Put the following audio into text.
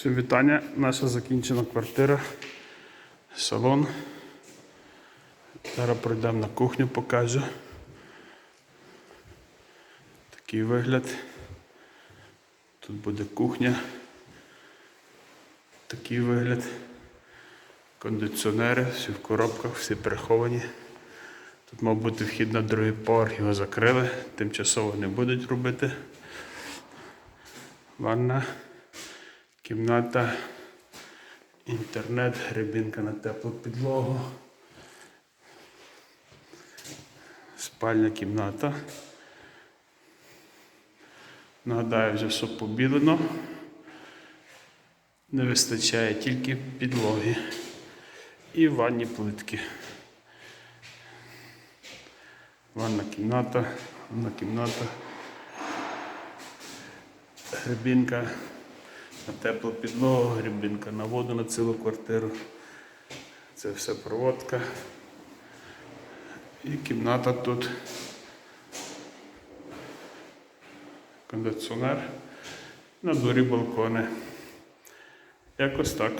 Всім вітання. Наша закінчена квартира. Салон. Зараз пройдемо на кухню, покажу. Такий вигляд. Тут буде кухня. Такий вигляд. Кондиціонери, всі в коробках, всі приховані. Тут мав бути вхід на другий поверх, його закрили, тимчасово не будуть робити. Ванна, кімната, інтернет, грибінка на теплу підлогу. Спальня кімната. Нагадаю, вже все побілено. Не вистачає тільки підлоги і ванні плитки. Ванна кімната, ванна кімната. Грибінка на теплу підлогу, грибінка на воду на цілу квартиру. Це все проводка. І кімната тут. Кондиціонер. На дворі балкони. Якось так.